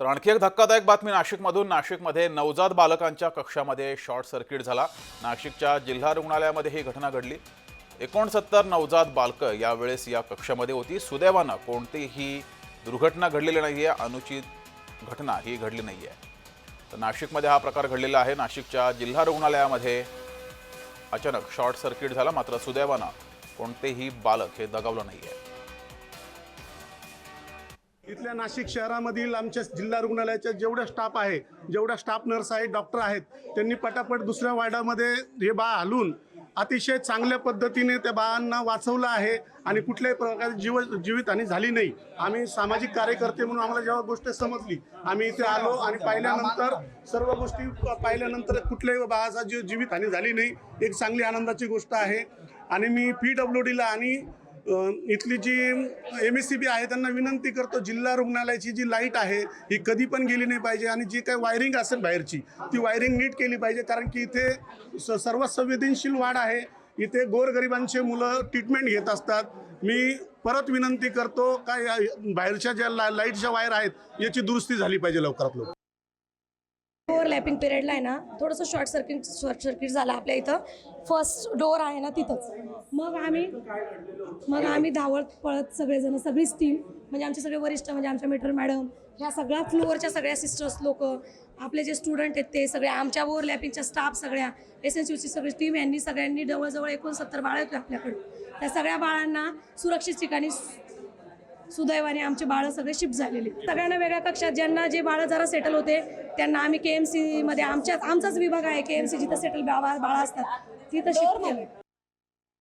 तर आणखी एक धक्कादायक बातमी नाशिकमधून. नाशिकमध्ये नवजात बालकांच्या कक्षामध्ये शॉर्ट सर्किट झाला. नाशिकच्या जिल्हा रुग्णालयामध्ये ही घटना घडली. एकोणसत्तर नवजात बालकं यावेळेस या कक्षामध्ये होती. सुदैवानं कोणतीही दुर्घटना घडलेली नाही आहे अनुचित घटना ही घडली नाही आहे तर नाशिकमध्ये हा प्रकार घडलेला आहे. नाशिकच्या जिल्हा रुग्णालयामध्ये अचानक शॉर्ट सर्किट झाला. मात्र सुदैवानं कोणतेही बालक हे दगावलं नाही आहे इथल्या नाशिक शहरामधील आमच्या जिल्हा रुग्णालयाच्या जेवढ्या स्टाफ आहे जेवढ्या स्टाफ नर्स आहेत डॉक्टर आहेत त्यांनी पटापट दुसऱ्या वार्डामध्ये हे बाळ हलून अतिशय चांगल्या पद्धतीने त्या बाळांना वाचवलं आहे आणि कुठल्याही प्रकारे जीव जीवितहानी झाली नाही. आम्ही सामाजिक कार्यकर्ते म्हणून आम्हाला जेव्हा गोष्ट समजली आम्ही इथे आलो आणि पाहिल्यानंतर सर्व गोष्टी पाहिल्यानंतर कुठल्याही बाळाचा जीव जीवितहानी झाली नाही. एक चांगली आनंदाची गोष्ट आहे. आणि मी पी डब्ल्यू डीला आणि इथली जी एम एस सी बी आहे त्यांना विनंती करतो जिल्हा रुग्णालयाची जी लाइट आहे ही कधी पण गेली नाही पाहिजे आणि जी काही वायरिंग असेल बाहेरची ती वायरिंग नीट केली पाहिजे कारण की इथे स सर्वात संवेदनशील वाढ आहे. इथे गोरगरिबांचे मुलं ट्रीटमेंट घेत असतात. मी परत विनंती करतो काय या बाहेरच्या ज्या ला लाईटच्या वायर आहेत याची दुरुस्ती झाली पाहिजे लवकरात लवकर. ओव्हरलॅपिंग पिरियडला आहे ना थोडंसं शॉर्ट सर्किट शॉर्ट सर्किट झालं आपल्या इथं. फर्स्ट डोअर आहे ना तिथंच. मग आम्ही मग आम्ही धावत पळत सगळेजण सगळीच टीम म्हणजे आमचे सगळे वरिष्ठ म्हणजे आमच्या मेटर मॅडम ह्या सगळ्या फ्लोअरच्या सगळ्या सिस्टर्स लोक आपले जे स्टुडंट आहेत ते सगळे आमच्या ओव्हरलॅपिंगच्या स्टाफ सगळ्या एस एन सी सगळी टीम यांनी सगळ्यांनी जवळजवळ एकोणसत्तर बाळ होते आपल्याकडे. त्या सगळ्या बाळांना सुरक्षित ठिकाणी सुदैवाने आमचे बाळं सगळे शिफ्ट झालेले. सगळ्यांना वेगळ्या कक्षात ज्यांना जे बाळं जरा सेटल होते त्यांना आम्ही के एम सीमध्ये आमच्याच आमचाच विभाग आहे के एम सी जिथं सेटल बाळा बाळा असतात तिथं शिफ्ट केलं